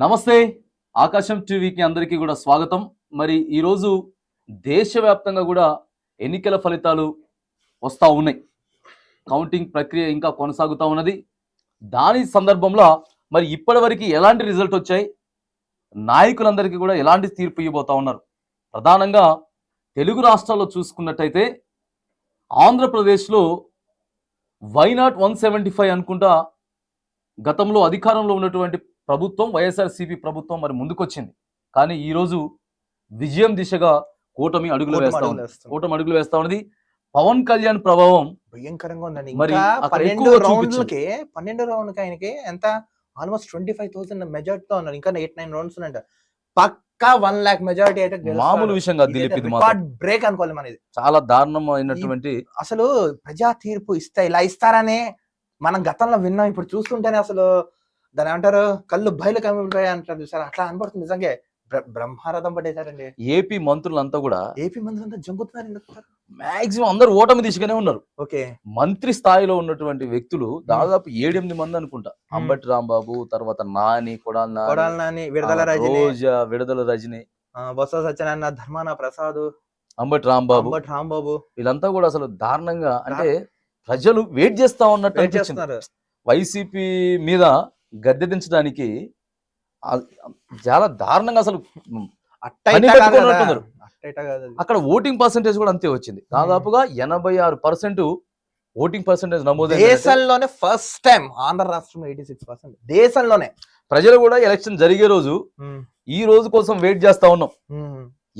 నమస్తే. ఆకాశం టీవీకి అందరికీ కూడా స్వాగతం. మరి ఈరోజు దేశవ్యాప్తంగా కూడా ఎన్నికల ఫలితాలు వస్తూ ఉన్నాయి. కౌంటింగ్ ప్రక్రియ ఇంకా కొనసాగుతూ ఉన్నది. దాని సందర్భంలో మరి ఇప్పటివరకు ఎలాంటి రిజల్ట్ వచ్చాయి? నాయకులందరికీ కూడా ఎలాంటి తీర్పు ఇవ్వబోతా ఉన్నారు? ప్రధానంగా తెలుగు రాష్ట్రాల్లో చూసుకున్నట్టయితే ఆంధ్రప్రదేశ్లో వైనాట్ వన్ సెవెంటీ ఫైవ్ అనుకుంటా గతంలో అధికారంలో ఉన్నటువంటి ప్రభుత్వం వైఎస్ఆర్సీపీ ప్రభుత్వం మరి ముందుకొచ్చింది. కానీ ఈరోజు విజయం దిశగా కూటమి అడుగులు వేస్తా ఉంది. కూటమి అడుగులు వేస్తా ఉన్నది పవన్ కళ్యాణ్ ప్రభావం భయంకరంగా ఉందండి. మరి పన్నెండు రౌండ్లకి పన్నెండు రౌండ్కి ఆయనకి ఎంత? ఆల్మోస్ట్ ట్వంటీ ఫైవ్ థౌసండ్ మెజార్టీతో ఉన్నారు. ఇంకా ఎయిట్ నైన్ రౌండ్స్ ఉన్నాయంట. పక్కా వన్ లాక్ మెజారిటీ అయితే మామూలు విషయం కాదు దిలీప్ ఇది బ్రేక్ అనుకోవాలి మనది. చాలా దారుణమైనటువంటి అసలు ప్రజా తీర్పు ఇస్తా ఇలా ఇస్తారనే మనం గతంలో విన్నాం. ఇప్పుడు చూస్తుంటేనే అసలు దాని ఏమంటారు? కళ్ళు బయలు కమ్మిపోయాయి అంటారు చూసారు? అట్లా అనబడుతుంది నిజంగా. బ్ర- బ్రహ్మరథం పట్టేశారండి. ఏపీ మంత్రులంతా కూడా ఏపీ అంతా జంగుతున్నారు మాక్సిమం అందరూ ఓటమి దిశగానే ఉన్నారు. ఓకే. మంత్రి స్థాయిలో ఉన్నటువంటి వ్యక్తులు దాదాపు ఏడెనిమిది మంది అనుకుంటా. అంబటి రాంబాబు తర్వాత నాని కొడాలి నాని, కొడాలి నాని విడుదల రజని. రోజా విడుదల రజని. బొత్స సత్యనారాయణ ధర్మాన ప్రసాద్ అంబటి రాంబాబు. అంబటి రాంబాబు. వీళ్ళంతా కూడా అసలు దారుణంగా అంటే ప్రజలు వెయిట్ చేస్తా ఉన్నట్టు వైసీపీ మీద గద్దె దించడానికి చాలా దారుణంగా అసలు. అక్కడ ఓటింగ్ పర్సంటేజ్ కూడా అంతే వచ్చింది. దాదాపుగా ఎనభై ఆరు పర్సెంట్ ఓటింగ్ పర్సంటేజ్ నమోదైంది. దేశంలోనే ఫస్ట్ టైం ఆంధ్ర రాష్ట్రంలో ఎయిటీ సిక్స్ పర్సెంట్ దేశంలోనే. ప్రజలు కూడా ఎలక్షన్ జరిగే రోజు ఈ రోజు కోసం వెయిట్ చేస్తా ఉన్నాం.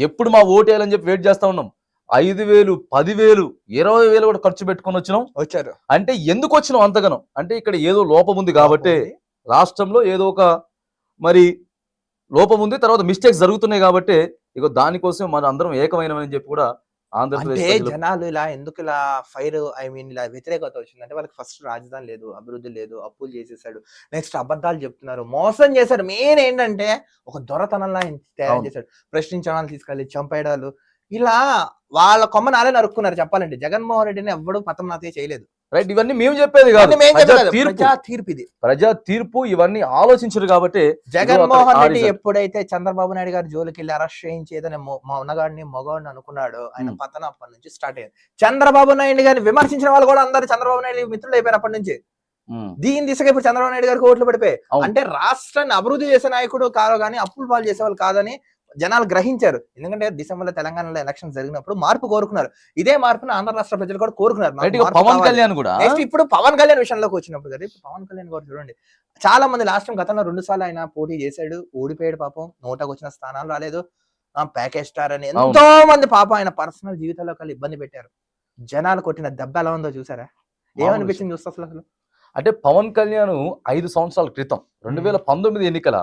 ఎప్పుడు మా ఓటు వేయాలని చెప్పి వెయిట్ చేస్తా ఉన్నాం. ఐదు వేలు పదివేలు ఇరవై వేలు కూడా ఖర్చు పెట్టుకొని వచ్చినాం. వచ్చారు. అంటే ఎందుకు వచ్చినాం అంతగానం? అంటే ఇక్కడ ఏదో లోపం ఉంది కాబట్టి రాష్ట్రంలో ఏదో ఒక మరి లోపం ఉంది తర్వాత మిస్టేక్స్ జరుగుతున్నాయి కాబట్టి ఇక దానికోసం మన అందరం ఏకమైనమని చెప్పి కూడా ఆంధ్రప్రదేశ్ అంటే జనాలు ఇలా ఎందుకు ఇలా ఫైర్ ఐ మీన్ ఇలా వ్యతిరేకత వచ్చింది? అంటే వాళ్ళకి ఫస్ట్ రాజధాని లేదు అభివృద్ధి లేదు అప్పులు చేసేసాడు నెక్స్ట్ అబద్ధాలు చెప్తున్నారు మోసం చేశారు. మెయిన్ ఏంటంటే ఒక దొరతనంలా తయారు. చేశాడు. ప్రశ్నించడానికి తీసుకెళ్ళి చంపేయడాలు. ఇలా వాళ్ళ కొమ్మ నాలే నరుక్కున్నారు చెప్పాలంటే. జగన్మోహన్ రెడ్డిని ఎవ్వడు పతనాతే చేయలేదు. రైట్ ఇవన్నీ మేము చెప్పేది కాదు మేం ప్రజా. తీర్పు ప్రజా తీర్పు ఇది ప్రజా తీర్పు ఇవన్నీ ఆలోచించరు కాబట్టి జగన్మోహన్ రెడ్డి. ఎప్పుడైతే చంద్రబాబు నాయుడు గారి జోలికి వెళ్ళి అరెస్ట్ చేయించేదని మొన్నగాడిని మొగవాడిని అనుకున్నాడు ఆయన Hmm. పతనం అప్పటి నుంచి స్టార్ట్ అయ్యింది చంద్రబాబు నాయుడు గారిని విమర్శించిన వాళ్ళు కూడా అందరు చంద్రబాబు నాయుడు మిత్రులు అయిపోయారు అప్పటి నుంచి ఉమ్, దీని దిశగా ఇప్పుడు చంద్రబాబు నాయుడు గారికి ఓట్లు పడిపోయాయి. అంటే రాష్ట్రాన్ని అభివృద్ధి చేసే నాయకుడు కాదు కానీ అప్పులు పాలు చేసేవాళ్ళు కాదని జనాలు గ్రహించారు. ఎందుకంటే డిసెంబర్లో తెలంగాణలో ఎలక్షన్ జరిగినప్పుడు మార్పు కోరుకున్నారు. ఇదే మార్పుని ఆంధ్ర రాష్ట్ర ప్రజలు కూడా కోరుకున్నారు. పవన్. కళ్యాణ్ కూడా? నెక్స్ట్ ఇప్పుడు పవన్ కళ్యాణ్ విషయంలోకి వచ్చినప్పుడు కదా ఇప్పుడు పవన్ కళ్యాణ్ గారు చూడండి. చాలా మంది లాస్ట్ టైం గతంలో రెండు సార్లు ఆయన పోటీ చేశాడు ఓడిపోయాడు పాపం. నోటకు వచ్చిన స్థానాలు రాలేదు. ఆ ప్యాకేజ్ స్టార్ అని ఎంతో మంది పాపం ఆయన పర్సనల్ జీవితాల్లో కలిసి ఇబ్బంది పెట్టారు. జనాలు కొట్టిన దెబ్బ ఎలా ఉందో చూసారా? ఏమనిపించింది చూస్తే అసలు అసలు? అంటే పవన్ కళ్యాణ్ ఐదు సంవత్సరాల క్రితం రెండు వేల పంతొమ్మిది ఎన్నికల.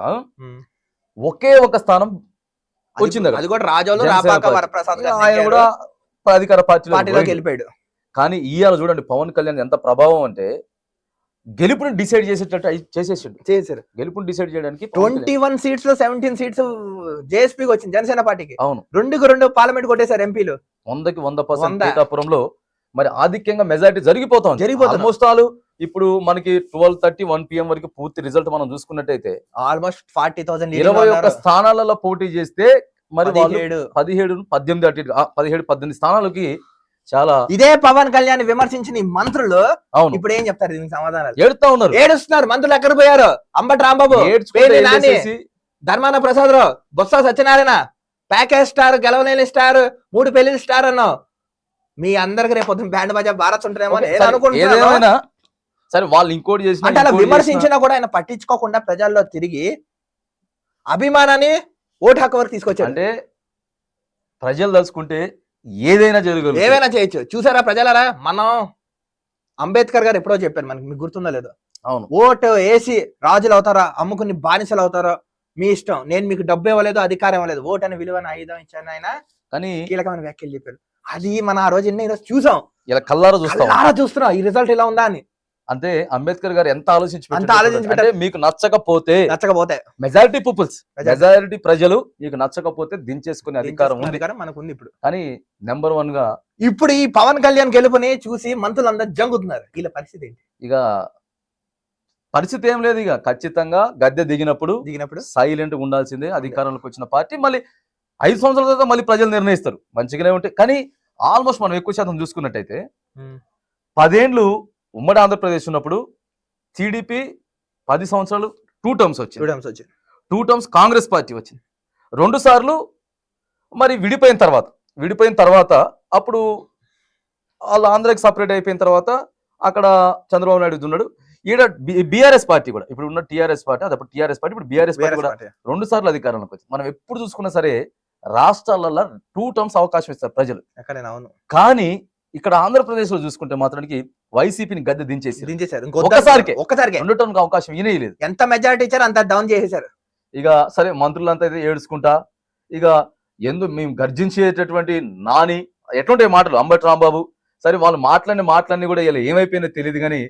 ఒకే ఒక స్థానం వచ్చింది. అది కూడా రాజోలు రాపాక. వరప్రసాద్ ఆయన. కూడా అధికార పార్టీలో పార్టీలోకి వెళ్ళిపోయాడు కానీ ఇవాళ చూడండి పవన్ కళ్యాణ్ ఎంత ప్రభావం అంటే గెలుపుని డిసైడ్ చేసేటట్టు చేసేసిండు చేశారు గెలుపుని డిసైడ్ చేయడానికి ట్వంటీ వన్ సీట్స్లో సెవెంటీన్ సీట్స్ జేఎస్పీకి వచ్చింది జనసేన పార్టీకి అవును రెండుకు రెండు పార్లమెంట్ కొట్టేశారు ఎంపీలు వందకి వంద పర్సెంట్. పీఠాపురంలో మరి ఆధిక్యంగా మెజారిటీ జరిగిపోతాం జరిగిపోతుంది. ఆల్మోస్ట్ ఆల్ ఇప్పుడు మనకి ట్వెల్వ్ థర్టీ వన్ పిఎం వరకు పూర్తి రిజల్ట్ మనం చూసుకున్నట్టయితే ఆల్మోస్ట్ ఫార్టీ థౌసండ్ ఇరవై ఒక్క స్థానాలలో పోటీ చేస్తే మరి వాళ్ళు పదిహేడు. పదిహేడు పద్దెనిమిది అటు పదిహేడు పద్దెనిమిది స్థానాలకి చాలా ఇదే పవన్ కళ్యాణ్ విమర్శించిన మంత్రులు అవును. ఇప్పుడు ఏం చెప్తారు దీనికి సమాధానాలు? ఏడుతా ఉన్నారు. ఏడుస్తున్నారు. మంత్రులు ఎక్కడ పోయారు? అంబటి రాంబాబు ధర్మాన ప్రసాద్ రావు బొత్స సత్యనారాయణ ప్యాకేజ్ స్టార్ గెలవలేని స్టార్ మూడు పెళ్ళి స్టార్ అన్నావు. మీ అందరికి రేపు బ్యాండ్ బాజా భారత్ ఉంటారేమో అని ఓకే, నేను సరే, వాళ్ళు ఇంకోటి చేసిన అంటే అలా విమర్శించినా కూడా ఆయన పట్టించుకోకుండా ప్రజల్లో తిరిగి అభిమానాన్ని ఓటు హక్కు వరకు తీసుకొచ్చాడు. అంటే ప్రజలు తలుచుకుంటే ఏదైనా జరగదు ఏమైనా చేయొచ్చు. చూసారా ప్రజలరా? మనం అంబేద్కర్ గారు ఎప్పుడో చెప్పారు మనకి మీకు గుర్తుందో లేదో? అవును. ఓటు వేసి రాజులు అవుతారా? అమ్ముకుని బానిసలు అవుతారో? మీ ఇష్టం. నేను మీకు డబ్బు ఇవ్వలేదు అధికారం ఇవ్వలేదు. ఓటు అనే విలువైన ఆయుధం ఇచ్చాను ఆయన. కానీ కీలకమైన వ్యాఖ్యలు చెప్పారు. అది మన ఆ రోజు ఎన్ని ఈరోజు చూసాం. ఇలా కల్లారా చూస్తాం. చూస్తున్నాం. ఈ రిజల్ట్ ఇలా ఉందా అని. అంటే అంబేద్కర్ గారు ఎంత ఆలోచించి అంత పెట్టారో ఆలోచించి చూడండి. అంటే మీకు నచ్చకపోతే నచ్చకపోతే మెజారిటీ పీపుల్స్. మెజారిటీ ప్రజలు మీకు నచ్చకపోతే దించేసుకునే అధికారం ఉంది. మనకు ఉంది ఇప్పుడు. కానీ నెంబర్ వన్గా ఇప్పుడు ఈ పవన్ కళ్యాణ్ గెలుపుని చూసి మంత్రులందరూ జంగుతున్నారు. వీళ్ళ పరిస్థితి ఏంటి? ఇక పరిస్థితి ఏం లేదు ఇక. ఖచ్చితంగా గద్దె దిగినప్పుడు దిగినప్పుడు సైలెంట్ ఉండాల్సిందే. అధికారంలోకి వచ్చిన పార్టీ మళ్ళీ ఐదు సంవత్సరాల తర్వాత మళ్ళీ ప్రజలు నిర్ణయిస్తారు. మంచిగానే ఉంటాయి కానీ ఆల్మోస్ట్ మనం ఎక్కువ శాతం చూసుకున్నట్టయితే. పదేండ్లు ఉమ్మడి ఆంధ్రప్రదేశ్ ఉన్నప్పుడు టీడీపీ పది సంవత్సరాలు టూ టర్మ్స్ వచ్చింది. చూడమ్స్ వచ్చి టూ టర్మ్స్ కాంగ్రెస్ పార్టీ వచ్చింది. రెండు సార్లు మరి విడిపోయిన తర్వాత విడిపోయిన తర్వాత అప్పుడు వాళ్ళు ఆంధ్రాకి సపరేట్ అయిపోయిన తర్వాత అక్కడ చంద్రబాబు నాయుడు ఉన్నాడు. ఈడ బీఆర్ఎస్ పార్టీ కూడా ఇప్పుడు ఉన్న టీఆర్ఎస్ పార్టీ అది అప్పుడు టీఆర్ఎస్ పార్టీ ఇప్పుడు బీఆర్ఎస్ పార్టీ కూడా రెండు సార్లు అధికారంలోకి వచ్చింది. మనం ఎప్పుడు చూసుకున్నా సరే రాష్ట్రాలలో టూ టర్మ్స్ అవకాశం ఇస్తారు ప్రజలు. కానీ ఇక్కడ ఆంధ్రప్రదేశ్లో చూసుకుంటే మాత్రానికి వైసీపీని గద్దె దించేసి దించేశారు. ఒక్కసారికే. ఒక్కసారికే. రెండు టర్మ్ అవకాశం ఈయనలేదు ఎంత మెజారిటీ ఇచ్చారో అంత డౌన్ చేసేసారు ఇక సరే మంత్రులంతా అయితే ఏడుచుకుంటా. ఇక ఎందు మేము గర్జించేటటువంటి నాని ఎటువంటి మాటలు? అంబటి రాంబాబు. సరే వాళ్ళు మాట్లాడిన మాటలన్నీ కూడా ఇలా ఏమైపోయినా తెలియదు కానీ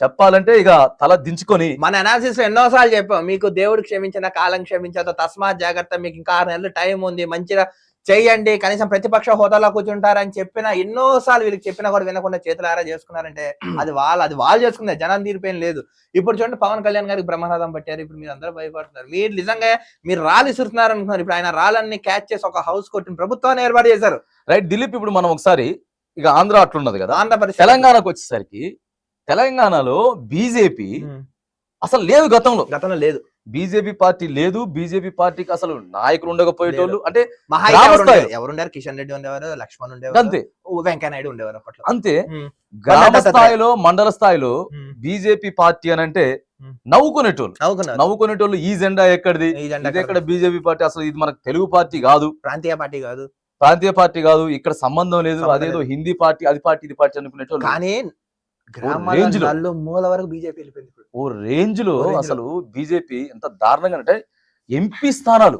చెప్పాలంటే ఇక తల దించుకొని మన అనాలిసిస్లో ఎన్నోసార్లు చెప్పాం. మీకు దేవుడు క్షమించిన కాలం క్షమించదు. తస్మాత్ జాగ్రత్త. మీకు ఇంకా ఆరు నెలలు టైం ఉంది. మంచిగా చేయండి కనీసం ప్రతిపక్ష హోదాలో కూర్చుంటారని చెప్పిన ఎన్నోసార్లు వీళ్ళకి చెప్పినా కూడా వినకుండా చేతులారా చేసుకున్నారంటే అది వాళ్ళు అది వాళ్ళు చేసుకునే జనం తీరిపోయిన లేదు. ఇప్పుడు చూడండి పవన్ కళ్యాణ్ గారికి బ్రహ్మరథం పట్టారు ఇప్పుడు మీరు అందరూ భయపడుతున్నారు. మీరు నిజంగా మీరు రాళ్ళు ఇసురుతున్నారు అనుకున్నారు ఇప్పుడు ఆయన రాళ్ళన్ని క్యాచ్ చేసి ఒక హౌస్ కొట్టిన ప్రభుత్వాన్ని ఏర్పాటు చేశారు. రైట్ దిలీప్ ఇప్పుడు మనం ఒకసారి ఇక ఆంధ్ర అట్లున్నది కదా. ఆంధ్రప్రదేశ్ తెలంగాణకు వచ్చేసరికి తెలంగాణలో బీజేపీ అసలు లేదు గతంలో. గతంలో లేదు. బీజేపీ పార్టీ లేదు బీజేపీ పార్టీకి అసలు నాయకులు ఉండకపోయేటోళ్ళు అంటే మహా గ్రామ ఎవరు స్థాయిలో. ఉండేవారు? ఎవరు ఉండేవారు కిషన్ రెడ్డి ఉండేవారు లక్ష్మణ్ ఉండేవారు అంతే. ఓ వెంకయ్య నాయుడు ఉండేవారు అప్పట్లో. అంతే. గ్రామ. స్థాయిలో మండల స్థాయిలో బీజేపీ పార్టీ అని అంటే. నవ్వుకునేటోళ్ళు. నవ్వుకునేటోళ్ళు ఈ జెండా ఎక్కడిది? ఇది ఎక్కడ బీజేపీ పార్టీ? అసలు ఇది మనకు తెలుగు పార్టీ కాదు. ప్రాంతీయ పార్టీ కాదు. ప్రాంతీయ పార్టీ కాదు. ఇక్కడ సంబంధం లేదు. అదేదో. హిందీ పార్టీ అది పార్టీ ఇది పార్టీ అనుకునేటోళ్ళు. కానీ గ్రామాల range లో. నల్లు మూల వరకు బీజేపీ వెళ్ళిపోయింది ఓ రేంజ్లో. అసలు బీజేపీ ఎంత దారుణంగా అంటే ఎంపీ స్థానాలు.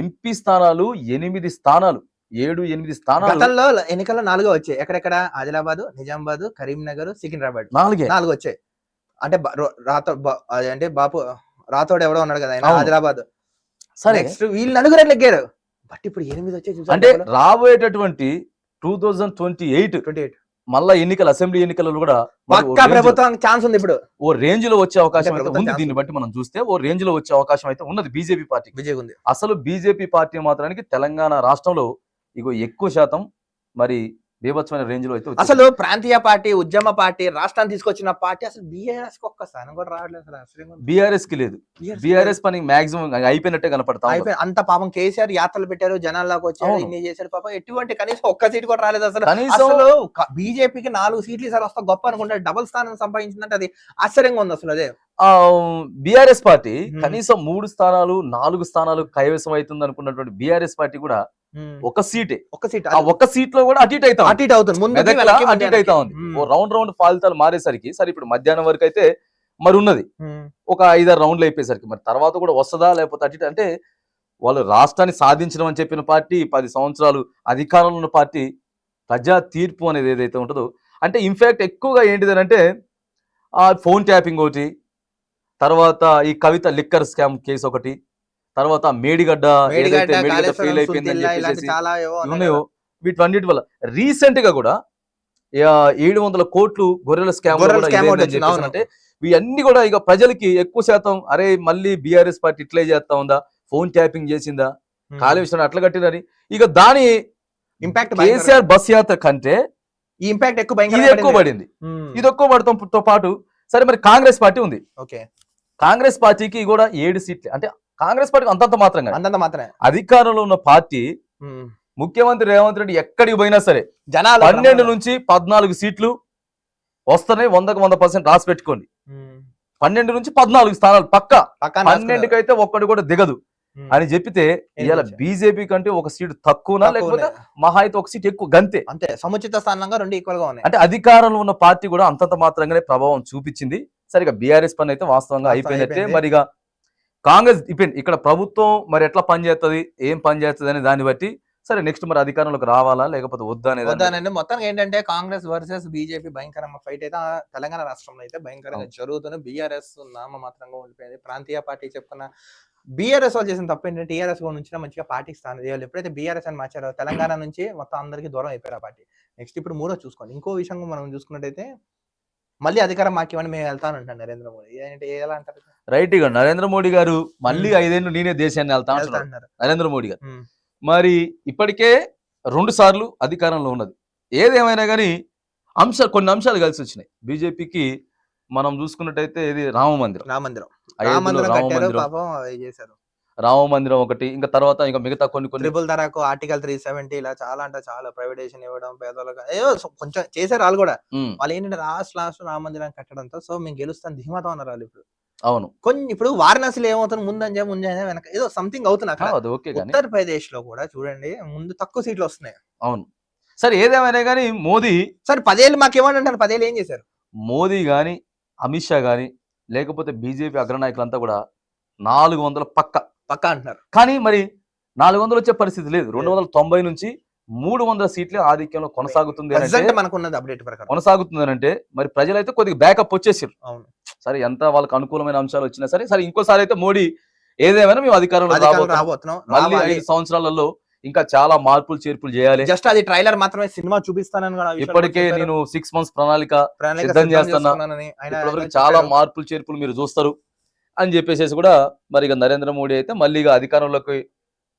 ఎంపీ స్థానాలు ఎనిమిది స్థానాలు. ఏడు ఎనిమిది స్థానాలు. ఎన్నికల్లో నాలుగో వచ్చాయి. ఎక్కడెక్కడ? ఆదిలాబాద్ నిజామాబాద్ కరీంనగర్ సికింద్రాబాద్. నాలుగే. నాలుగు వచ్చాయి. అంటే రాతో అంటే బాపు రాతోడు ఎవడో ఉన్నాడు కదా ఆయన. ఆదిలాబాద్. సరే. నెక్స్ట్ వీళ్ళు నలుగురు ఎగ్గారు బట్ ఇప్పుడు ఎనిమిది వచ్చాయి అంటే రాబోయేటటువంటి two thousand twenty eight twenty eight. మళ్ళా ఎన్నికలు అసెంబ్లీ ఎన్నికలలో కూడా మరి ఓ పక్కా range- ప్రభుత్వం ఛాన్స్ ఉంది ఇప్పుడు. ఓ రేంజ్లో వచ్చే అవకాశం అయితే ఉంది. దీన్ని బట్టి మనం చూస్తే ఓ రేంజ్లో వచ్చే అవకాశం అయితే ఉన్నది బీజేపీ విజయ్ ఉంది. అసలు బీజేపీ పార్టీ మాత్రానికి తెలంగాణ రాష్ట్రంలో ఇగో ఎక్కువ శాతం మరి బీభత్సమైన రేంజ్లో అయితే. అసలు ప్రాంతీయ పార్టీ ఉద్యమ పార్టీ రాష్ట్రాన్ని తీసుకొచ్చిన పార్టీ అసలు బీఆర్ఎస్ ఒక్క స్థానం కూడా రావట్లేదు బీఆర్ఎస్కి లేదు బీఆర్ఎస్ పని మాక్సిమం అయిపోయినట్టే కనపడతా అంత పాపం కేసీఆర్ యాత్రలు పెట్టారు జనాల్లోకి వచ్చారు. ఇన్ని చేశారు పాపం ఎటువంటి కనీసం ఒక్క సీట్ కూడా రాలేదు అసలు కనీసం అసలు బీజేపీకి నాలుగు సీట్లు సార్ వస్తా గొప్ప అనుకుంటే డబుల్ స్థానం సంపాదించిందంటే అది ఆశ్చర్యంగా ఉంది అసలు అదే బీఆర్ఎస్ పార్టీ. కనీసం మూడు స్థానాలు నాలుగు స్థానాలు కైవసం అవుతుంది అనుకున్నటువంటి బీఆర్ఎస్ పార్టీ కూడా ఒక సీటే. ఒక్క సీట్. ఆ ఒక్క సీట్లో కూడా అటు ఇటు అవుతా. అటు ఇటు అవుతుంది. ముందు అటు ఇటు అవుతా ఉంది. ఓ రౌండ్ రౌండ్ ఫలితాలు మారేసరికి సరే ఇప్పుడు మధ్యాహ్నం వరకు అయితే మరి ఉన్నది. ఒక ఐదారు రౌండ్లు అయిపోయేసరికి మరి తర్వాత కూడా వస్తుందా లేకపోతే అటు అంటే వాళ్ళు రాష్ట్రాన్ని సాధించడం అని చెప్పిన పార్టీ పది సంవత్సరాలు అధికారంలో ఉన్న పార్టీ ప్రజా తీర్పు అనేది ఏదైతే ఉంటుందో అంటే ఇన్ఫాక్ట్ ఎక్కువగా ఏంటిది అంటే ఆ ఫోన్ ట్యాపింగ్ ఒకటి తర్వాత ఈ కవిత లిక్కర్ స్కామ్ కేసు ఒకటి తర్వాత మేడిగడ్డ ఏదైతే మేడిగడ్డ ఫెయిల్ అయిపోయిందని ఉన్నాయి. వీటన్నిటి వల్ల రీసెంట్గా కూడా ఏడు వందల కోట్లు గొర్రెల స్కామ్. అంటే ఇవన్నీ కూడా ఇక ప్రజలకి ఎక్కువ శాతం అరే మళ్ళీ బీఆర్ఎస్ పార్టీ ఇట్లే చేస్తా ఉందా? ఫోన్ ట్యాపింగ్ చేసిందా. కాళేశ్వరం అట్లా కట్టినని ఇక దాని ఇంపాక్ట్ కేసీఆర్ బస్ యాత్ర కంటే ఈ ఇంపాక్ట్ ఎక్కువ ఇది ఎక్కువ పడింది. ఇది ఎక్కువ పడటంతో పాటు సరే మరి కాంగ్రెస్ పార్టీ ఉంది. ఓకే. కాంగ్రెస్ పార్టీకి కూడా ఏడు సీట్లు. అంటే కాంగ్రెస్ పార్టీకి అంతంత మాత్రం. అంతంత మాత్రమే అధికారంలో ఉన్న పార్టీ. ముఖ్యమంత్రి రేవంత్ రెడ్డి ఎక్కడికి పోయినా సరే జనాలు పన్నెండు నుంచి పద్నాలుగు సీట్లు వస్తున్నాయి వందకు వంద పర్సెంట్ రాసి పెట్టుకోండి. పన్నెండు నుంచి పద్నాలుగు స్థానాలు పక్క పన్నెండుకి అయితే ఒక్కడు కూడా దిగదు. అని చెప్పితే ఇవాళ వచ్చాయి? బీజేపీ కంటే ఒక సీటు తక్కువనా తక్కువ లేకపోతే. మహా అయితే ఒక సీట్ ఎక్కువ గంతే అంతే సముచిత స్థానంగా రెండు ఈక్వల్గా ఉన్నాయి అంటే అధికారంలో ఉన్న పార్టీ కూడా అంతంత మాత్రంగానే ప్రభావం చూపించింది సరిగా బీఆర్ఎస్ పని అయితే వాస్తవంగా వాస్తవం అయిపోయినట్టే అయిపోయింది. కాంగ్రెస్ డిపెండ్ ఇక్కడ ప్రభుత్వం మరి ఎట్లా పనిచేస్తుంది ఏం పనిచేస్తుంది అనే దాన్ని బట్టి సరే నెక్స్ట్ మరి అధికారంలోకి రావాలా లేకపోతే వద్దా అనేది వద్దానండి. మొత్తం ఏంటంటే కాంగ్రెస్ వర్సెస్ బీజేపీ భయంకరమైన ఫైట్ అయితే తెలంగాణ రాష్ట్రంలో అయితే భయంకరంగా జరుగుతుంది. బీఆర్ఎస్ నామ మాత్రంగా ఉండిపోయింది. ప్రాంతీయ పార్టీ చెప్పుకున్న బీఆర్ఎస్ వాళ్ళు చేసిన తప్పు ఏంటంటే టీఆర్ఎస్ నుంచి మంచిగా పార్టీకి స్థానం ఇవ్వాలి ఎప్పుడైతే బీఆర్ఎస్ అని మార్చారో తెలంగాణ నుంచి మొత్తం అందరికీ దూరం అయిపోయారు ఆ పార్టీ. నెక్స్ట్ ఇప్పుడు మూడో చూసుకోండి. ఇంకో విషయం మనం చూసుకున్నట్టయితే మళ్ళీ అధికారం మాకేమని మేము వెళ్తాను అంటాను నరేంద్ర మోడీ. ఏంటి ఎలా అంటారు? రైట్ ఇక నరేంద్ర మోడీ గారు మళ్ళీ. ఐదేళ్ళు నేనే దేశాన్ని వెళ్తా అంటున్నారు నరేంద్ర మోడీ గారు. మరి ఇప్పటికే రెండు సార్లు అధికారంలో ఉన్నది. ఏదేమైనా కానీ అంశ కొన్ని అంశాలు కలిసి వచ్చినాయి. బీజేపీకి మనం చూసుకున్నట్టయితే ఇది రామ మందిరం రామ మందిరం రామ మందిరం పాపం చేశారు. రామ మందిరం ఒకటి ఇంకా తర్వాత ఇంకా మిగతా కొన్ని కొన్ని ట్రిపుల్ ధరకు ఆర్టికల్ త్రీ సెవెంటీ ఇలా చాలా అంటే చాలా ప్రైవేటేషన్ ఇవ్వడం పేదలకు ఏదో కొంచెం చేశారు వాళ్ళు కూడా. వాళ్ళు ఏంటంటే లాస్ట్ లాస్ట్ రామ మందిరం కట్టడంతో సో మేము గెలుస్తాం ధీమాతో ఉన్నారు వాళ్ళు ఇప్పుడు. అవును. కొన్ని ఇప్పుడు వారణాసిలో ఏమవుతుంది? ముందంజా ముందంజా వెనక ఏదో సంథింగ్ అవుతుంది అది ఓకే ఉత్తరప్రదేశ్లో కూడా చూడండి ముందు తక్కువ సీట్లు వస్తున్నాయి. అవును. సరే ఏదేమైనా కానీ మోదీ సరే పదేళ్ళు మాకు ఏమంటారు పదేళ్ళు ఏం చేశారు? మోదీ కానీ అమిత్ షా కానీ లేకపోతే బీజేపీ అగ్రనాయకులంతా కూడా నాలుగు వందల పక్క పక్కా అంటున్నారు. కానీ మరి నాలుగు వందలు వచ్చే పరిస్థితి లేదు. రెండు వందల తొంభై నుంచి మూడు వందల సీట్లే ఆధిక్యంలో కొనసాగుతుంది అప్డేట్ ప్రకారం. కొనసాగుతుంది అంటే మరి ప్రజలైతే కొద్దిగా బ్యాకప్ వచ్చేసారు అవును. సరే ఎంత వాళ్ళకి అనుకూలమైన అంశాలు వచ్చినా సరే సరే ఇంకోసారి అయితే మోడీ ఏదేమైనా మేము అధికారంలో అధికారం రాబోతున్నాం. మళ్ళీ. ఐదు సంవత్సరాలలో ఇంకా చాలా మార్పులు చేర్పులు చేయాలి. జస్ట్ అది ట్రైలర్ మాత్రమే సినిమా చూపిస్తానని ఇప్పటికే. నేను సిక్స్ మంత్స్ ప్రణాళిక సిద్ధం చేస్తున్నా. చాలా. మార్పులు చేర్పులు మీరు చూస్తారు. అని చెప్పేసి కూడా మరి ఇక నరేంద్ర మోడీ అయితే మళ్ళీ ఇక అధికారంలోకి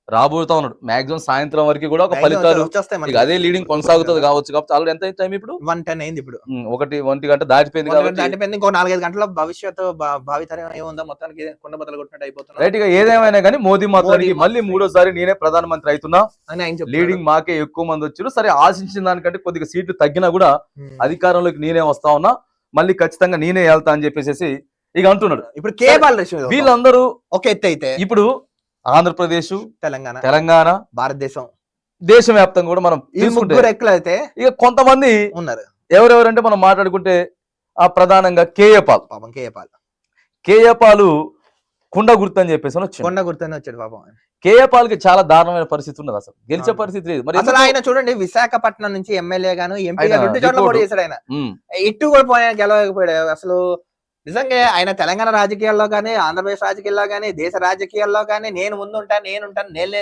రాబోతా ఉన్నాడు. మాక్సిమం సాయంత్రం వరకు కూడా ఒక ఫలితాలు అదే లీడింగ్ కొనసాగుతుంది కావచ్చు కాబట్టి ఆల్రెడీ ఎంత టైం ఇప్పుడు? వన్ టెన్ అయింది ఇప్పుడు. ఒకటి ఒంటి గంట దాటిపోయింది కాబట్టి దాటిపోయింది ఇంకో నాలుగైదు గంటల భవిష్యత్తు భా- భావితరం ఏముందో మొత్తానికి కుండ బద్దలు కొట్టినట్టు రైట్గా ఏదేమైనా కానీ మోదీ మాత్రానికి మళ్ళీ. మూడోసారి నేనే ప్రధానమంత్రి అవుతున్నా. లీడింగ్ మాకే ఎక్కువ మంది వచ్చారు సరే ఆశించిన దానికంటే కొద్దిగా సీట్లు తగ్గినా కూడా. అధికారంలోకి నేనే వస్తా ఉన్నా. మళ్ళీ ఖచ్చితంగా నేనే వెళ్తా అని చెప్పేసి ఇక అంటున్నాడు. ఇప్పుడు కే బాలకృష్ణ వీళ్ళందరూ ఒక ఎత్తు అయితే ఇప్పుడు ఆంధ్రప్రదేశ్ తెలంగాణ తెలంగాణ భారతదేశం. దేశవ్యాప్తంగా కూడా మనం ఈ తీసుకుంటే ముగ్గురు ఎక్కులు అయితే ఇక కొంతమంది ఉన్నారు. ఎవరెవరంటే మనం మాట్లాడుకుంటే ఆ ప్రధానంగా కేఏ పాల్ పాపం కే పాల్ కేఏ పాలు కుండ గుర్తు అని చెప్పేసి అని వచ్చింది కొండ గుర్తని వచ్చాడు పాపం కేఏ పాల్కి చాలా దారుణమైన పరిస్థితి ఉన్నది అసలు. గెలిచే. పరిస్థితి లేదు. మరి అసలు? ఆయన చూడండి విశాఖపట్నం నుంచి ఎమ్మెల్యే గాను ఎంపీ ఆయన రెండు చోట్ల. పోటీ చేశాడు ఆయన. ఇటు కూడా పోయా గెలవకపోయాడు అసలు నిజంగా ఆయన తెలంగాణ రాజకీయాల్లో కానీ ఆంధ్రప్రదేశ్ రాజకీయాల్లో కానీ దేశ రాజకీయాల్లో కానీ నేను ముందు ఉంటాను నేను ఉంటాను నేను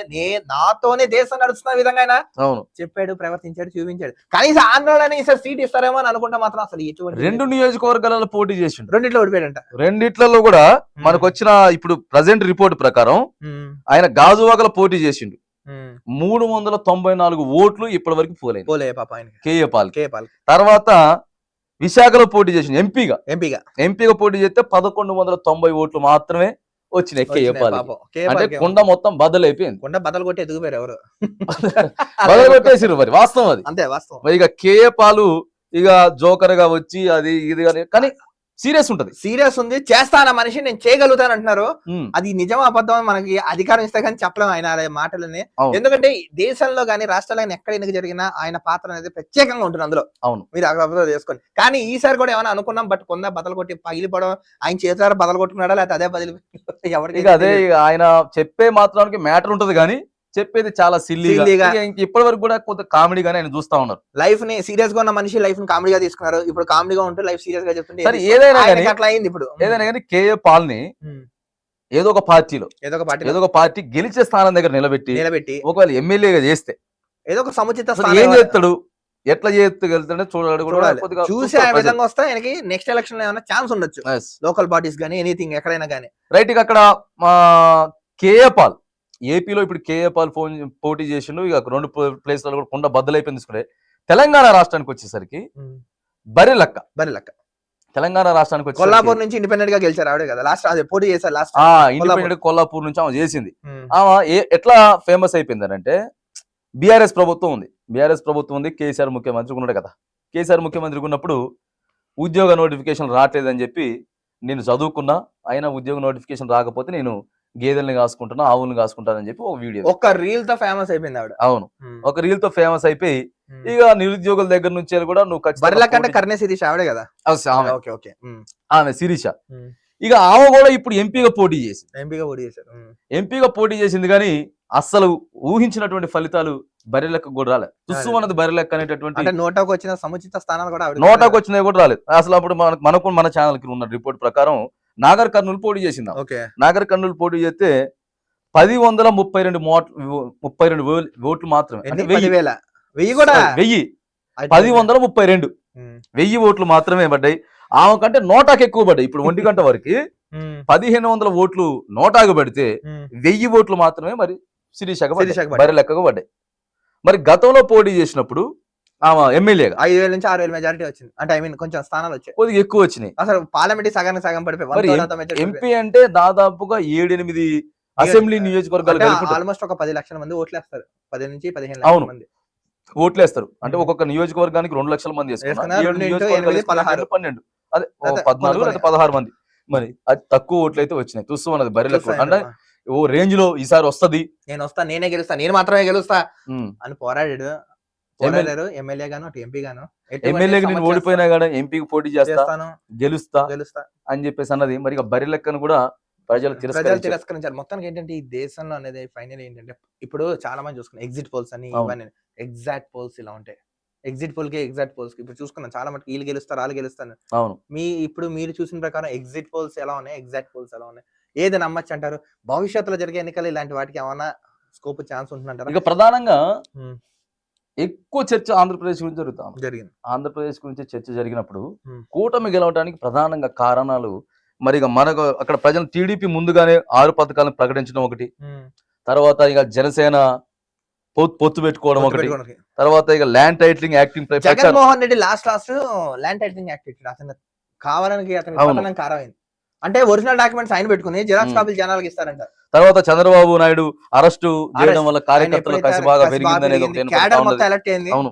నాతోనే దేశం నడుస్తున్న విధంగా ఆయన అవును. చెప్పాడు ప్రవర్తించాడు చూపించాడు. కనీసం ఆంధ్రలోనే ఈసారి సీట్ ఇస్తారేమో అని అనుకుంటే మాత్రం అసలు ఎటువంటి రెండు నియోజకవర్గాలలో పోటీ చేసిండు. రెండిట్లో ఓడిపోయాడంట. రెండిట్లలో కూడా మనకు వచ్చిన ఇప్పుడు ప్రజెంట్ రిపోర్ట్ ప్రకారం ఆయన గాజువాకల పోటీ చేసిండు. మూడు వందల తొంభై నాలుగు ఓట్లు ఇప్పటి వరకు పోలేదు. పోలే పాప ఆయనకి. కేఏ పాల్ తర్వాత విశాఖలో పోటీ చేసిండు ఎంపీగా. ఎంపీగా. ఎంపీగా పోటీ చేస్తే పదకొండు వందల తొంభై ఓట్లు మాత్రమే వచ్చినాయి కేఏ వచ్చినాయి పాల్ పాపం. కే అంటే కుండ మొత్తం బద్దలైపోయింది కొండ బద్దలు కొట్టి ఎదుగుపోయారు ఎవరు? బదలు కొట్టేసిరు మరి వాస్తవం అది. అంతే వాస్తవం. ఇక కేఏ పాలు ఇక జోకర్గా వచ్చి అది ఇది కానీ సీరియస్ ఉంటది. సీరియస్ ఉంది. చేస్తాన మనిషి? నేను చేయగలుగుతాను అంటున్నారు అది నిజం అబద్ధం మనకి అధికారం ఇస్తే కానీ చెప్పలేం ఆయన మాటలని. ఎందుకంటే దేశంలో కానీ రాష్ట్రాల్లో కానీ ఎక్కడ ఎందుకు జరిగినా ఆయన పాత్ర అనేది ప్రత్యేకంగా ఉంటుంది అందులో. అవును. మీరు అర్థం చేసుకోండి. కానీ ఈసారి కూడా ఏమైనా అనుకున్నాం బట్ కొంద బదలు కొట్టి పగిలిపోవడం ఆయన చేతులారా బదలు కొట్టుకున్నాడా లేకపోతే అదే బదిలి? ఎవరికి అదే ఆయన చెప్పే మాత్రానికి మ్యాటర్ ఉంటది కానీ చెప్పేది చాలా సిల్లీగా. ఇప్పటి వరకు కూడా కొంత కామెడీగానే ఆయన చూస్తా ఉన్నారు లైఫ్ని సీరియస్గా ఉన్న మనిషి లైఫ్ని కామెడీగా తీసుకున్నారు ఇప్పుడు కామెడీగా ఉంటే లైఫ్ సీరియస్గా చెప్తుంటే సరే ఏది- ఏదైనా కానీ అట్లా అయింది ఇప్పుడు ఏదైనా కానీ కేఏ పాల్ని. ఏదో ఒక పార్టీలో ఏదో ఒక పార్టీ ఏదో ఒక పార్టీ గెలిచే స్థానం దగ్గర నిలబెట్టి నిలబెట్టి ఒకవేళ ఎమ్మెల్యేగా చేస్తే ఏదో ఒక సముచిత ఏం. చేస్తాడు ఎట్లా చేస్తాడు చూడాలి కూడా చూసి. విధంగా వస్తే ఆయనకి నెక్స్ట్ ఎలక్షన్లో ఏమైనా ఛాన్స్ ఉండొచ్చు. లోకల్ పార్టీస్ గానీ ఎనీథింగ్ ఎక్కడైనా గానీ రైట్ ఇక అక్కడ కేఏ పాల్ ఏపీలో ఇప్పుడు కేఏ పాల్ ఫోన్ పోటీ చేసిండు. ఇక రెండు ప్లేస్లలో కూడా కుండ బద్దలైపోయింది తీసుకుంటే తెలంగాణ రాష్ట్రానికి వచ్చేసరికి బరి లక్క బరి లెక్క తెలంగాణ రాష్ట్రానికి వచ్చేసరికి కొల్లాపూర్ నుంచి ఇండిపెండెంట్గా గెలిచారు ఆవిడే కదా. లాస్ట్ అదే పోటీ చేశారు లాస్ట్ ఇండిపెండెంట్ కొల్లాపూర్. నుంచి ఆమె చేసింది. ఆమె ఎట్లా ఫేమస్ అయిపోయింది అంటే బీఆర్ఎస్ ప్రభుత్వం ఉంది. బీఆర్ఎస్ ప్రభుత్వం ఉంది కేసీఆర్ ముఖ్యమంత్రి ఉన్నాడు కదా. కేసీఆర్ ముఖ్యమంత్రి ఉన్నప్పుడు ఉద్యోగ నోటిఫికేషన్ రావట్లేదని చెప్పి నేను చదువుకున్నా. అయినా ఉద్యోగ నోటిఫికేషన్ రాకపోతే నేను గేదెల్ని కాసుకుంటున్నా ఆవుల్ని కాసుకుంటానని చెప్పి ఒక వీడియో. ఒక్క రీల్తో ఫేమస్ అయిపోయింది ఆవిడ. అవును. ఒక రీల్తో ఫేమస్ అయిపోయి ఇక నిరుద్యోగుల దగ్గర నుంచి కూడా నువ్వు ఖచ్చితంగా కంటే కర్ణే శిరీష్ ఆవిడే కదా? ఆమె. Okay okay. ఆమె శిరీష. ఇక ఆమె కూడా ఇప్పుడు ఎంపీగా పోటీ చేసింది. ఎంపీగా పోటీ చేశారు. ఎంపీగా పోటీ చేసింది కానీ అస్సలు ఊహించినటువంటి ఫలితాలు బర్రెలెక్క కూడా రాలేదు. తుస్సు అన్నది బర్రెలెక్క అనేటటువంటి నోటాకు వచ్చిన సముచిత స్థానాలు కూడా నోటాకు వచ్చినవి కూడా రాలేదు. అసలు అప్పుడు మనకు మనకు మన ఛానల్కి ఉన్న రిపోర్ట్ ప్రకారం నాగర్ కర్నూలు పోటీ చేసింది నాగర్ కర్నూలు పోటీ చేస్తే పది వందల ముప్పై రెండు ముప్పై రెండు ఓట్లు మాత్రమే. వెయ్యి. కూడా? వెయ్యి. పది వందల ముప్పై రెండు. వెయ్యి ఓట్లు మాత్రమే పడ్డాయి. ఆమె కంటే నోటాకి ఎక్కువ పడ్డాయి. ఇప్పుడు ఒంటి గంట వరకు పదిహేను వందల ఓట్లు నోటాకు పడితే వెయ్యి ఓట్లు మాత్రమే మరి శిరీషకు. బరి లెక్కకు పడ్డాయి. మరి గతంలో పోటీ చేసినప్పుడు ఆమె ఎమ్మెల్యేగా ఐదు వేల నుంచి ఆరు వేల మెజారిటీ వచ్చింది. అంటే ఐ మీన్ కొంచెం స్థానాలు వచ్చాయి. కొద్దిగా ఎక్కువ వచ్చినాయి. అసలు పార్లమెంట్ సగానికి సగం పడిపోయి ఎంపీ అంటే దాదాపుగా ఏడెనిమిది అసెంబ్లీ నియోజకవర్గాలు ఆల్మోస్ట్ ఒక పది లక్షల మంది ఓట్లు వేస్తారు పది నుంచి పదిహేను. లక్షల మంది. ఓట్లేస్తారు. అంటే ఒక్కొక్క నియోజకవర్గానికి రెండు లక్షల మంది వేసుకున్నారు. పన్నెండు. అదే పద్నాలుగు. లేదా పదహారు మంది. మరి అది తక్కువ ఓట్లు అయితే వచ్చినాయి. తుస్సు అన్నది బరిలకు చూస్తా అంటే. ఓ రేంజ్లో ఈసారి వస్తది. నేను వస్తా నేనే గెలుస్తా నేను మాత్రమే గెలుస్తా. అని పోరాడాడు. పోరాడారు ఎమ్మెల్యే గాను అటు ఎంపీ గాను ఎమ్మెల్యేకి నేను ఓడిపోయినా కూడా ఎంపీకి పోటీ చేస్తా చేస్తాను. గెలుస్తా గెలుస్తా. అని చెప్పేసి అన్నది. మరి ఇక బరి లెక్కను కూడా ప్రజలు ప్రజలు తిరస్కరించారు. మొత్తానికి ఏంటంటే ఈ దేశంలో అనేది ఫైనల్ ఏంటంటే ఇప్పుడు చాలా మంది చూసుకున్నాం ఎగ్జిట్ పోల్స్ అని. ఇవన్నీ. ఎగ్జాక్ట్ పోల్స్ ఇలా ఉంటాయి. ఎగ్జిట్ పోల్కి ఎగ్జాక్ట్ పోల్స్ ఇప్పుడు చూసుకున్నాం. చాలా మటుకు వీళ్ళు గెలుస్తారు వాళ్ళు గెలుస్తారు. అవును. మీ ఇప్పుడు మీరు చూసిన ప్రకారం ఎగ్జిట్ పోల్స్ ఎలా ఉన్నాయి? ఎగ్జాక్ట్ పోల్స్ ఎలా ఉన్నాయి? ఏది నమ్మచ్చు అంటారు? భవిష్యత్తులో జరిగే ఎన్నికలు ఇలాంటి వాటికి ఏమైనా స్కోప్ ఛాన్స్ ఉంటుందంటారా? ఇక ప్రధానంగా. ఎక్కువ చర్చ ఆంధ్రప్రదేశ్ గురించి జరుగుతాం జరిగింది. ఆంధ్రప్రదేశ్ గురించి చర్చ జరిగినప్పుడు. కూటమి గెలవడానికి ప్రధానంగా కారణాలు మరి ఇక మనకు అక్కడ ప్రజలు టీడీపీ ముందుగానే ఆరు పథకాలను ప్రకటించడం ఒకటి. తర్వాత ఇక జనసేన పొత్తు పొత్తు పెట్టుకోవడం ఒకటి. తర్వాత ఇక land titling acting Jaganmohan Reddy last last land titling act అతను కావాలని అతని అవును. అంటే ఒరిజినల్ డాక్యుమెంట్స్ ఆయన పెట్టుకుని జిరాక్స్. కాపీలు జనాలకు ఇస్తారంట తర్వాత చంద్రబాబు నాయుడు అరెస్టు చేయడం. వల్ల కార్యకర్తల కసి బాగా పెరిగింది ఎలక్ట్ అయింది అవును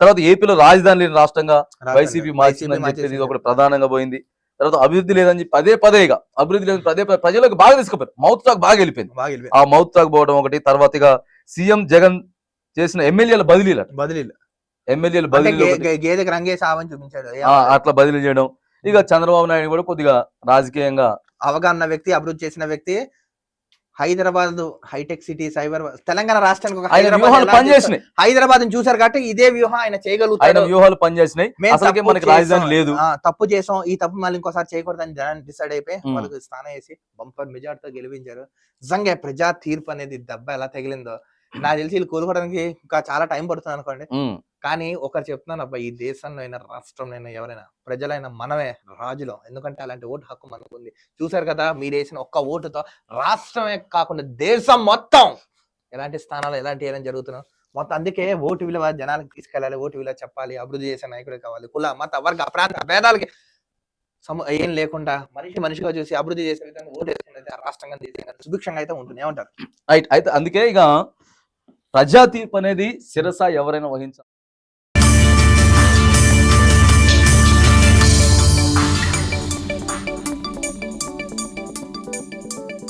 తర్వాత ఏపీలో రాజధాని లేని రాష్ట్రంగా. వైసీపీ మార్చిందని. ఒకటి ప్రధానంగా పోయింది తర్వాత అభివృద్ధి లేదని చెప్పి పదే పదే ఇక అభివృద్ధి లేదని పదే పదే ప్రజలకు బాగా తీసుకుపోయారు మౌత్ టాక్ బాగా వెళ్ళిపోయింది. ఆ మౌత్ టాక్ పోవడం ఒకటి తర్వాత ఇక సీఎం జగన్ చేసిన ఎమ్మెల్యేల బదిలీలు బదిలీలు ఎమ్మెల్యేల. గే- గేదెకి రంగేసి ఆవని చూపించాడు అట్లా బదిలీ చేయడం ఇక చంద్రబాబు నాయుడు కూడా కొద్దిగా రాజకీయంగా అవగాహన వ్యక్తి అభివృద్ధి చేసిన వ్యక్తి Hyderabad hitech city cyber Telangana రాష్ట్రానికి హైదరాబాద్ చూసారు కాబట్టి ఇదే వ్యూహం ఆయన చేయగలుగుతాడు. వ్యూహాలు పనిచేసినాయి. మనకి రాజధాని. లేదు. తప్పు చేసాం. ఈ తప్పు మళ్ళీ ఇంకోసారి చేయకూడదని జనాన్ని డిసైడ్ అయిపోయి. వాళ్ళకి స్థానం వేసి బంపర్ మెజార్టీతో గెలిపించారు. నిజంగా ప్రజా తీర్పు అనేది దెబ్బ ఎలా తగిలిందో నాకు తెలిసి వీళ్ళు కోలుకోవడానికి ఇంకా చాలా టైం పడుతుంది అనుకోండి. కానీ ఒకరు చెప్తున్నాను అబ్బా ఈ దేశంలో అయినా రాష్ట్రంలో అయినా ఎవరైనా ప్రజలైనా మనమే రాజులో. ఎందుకంటే అలాంటి ఓటు హక్కు మనకు ఉంది చూసారు కదా మీరు వేసిన ఒక్క ఓటుతో రాష్ట్రమే కాకుండా దేశం మొత్తం ఎలాంటి స్థానాలు ఎలాంటి ఏదైనా జరుగుతున్నాం మొత్తం అందుకే ఓటు విలువ జనాలకు తీసుకెళ్ళాలి ఓటు విలువ చెప్పాలి అభివృద్ధి చేసే నాయకుడు కావాలి కుల మత వర్గ ప్రాంత భేదాలకి సమ ఏం లేకుండా మనిషి మనిషిగా చూసి అభివృద్ధి చేసే విధంగా ఓటు వేసుకున్నది ఆ రాష్ట్రంగా దేశంగా సుభిక్షంగా అయితే ఉంటుంది ఏమంటారు? రైట్ అయితే అందుకే ఇక ప్రజా తీర్పు అనేది శిరస ఎవరైనా వహించాలి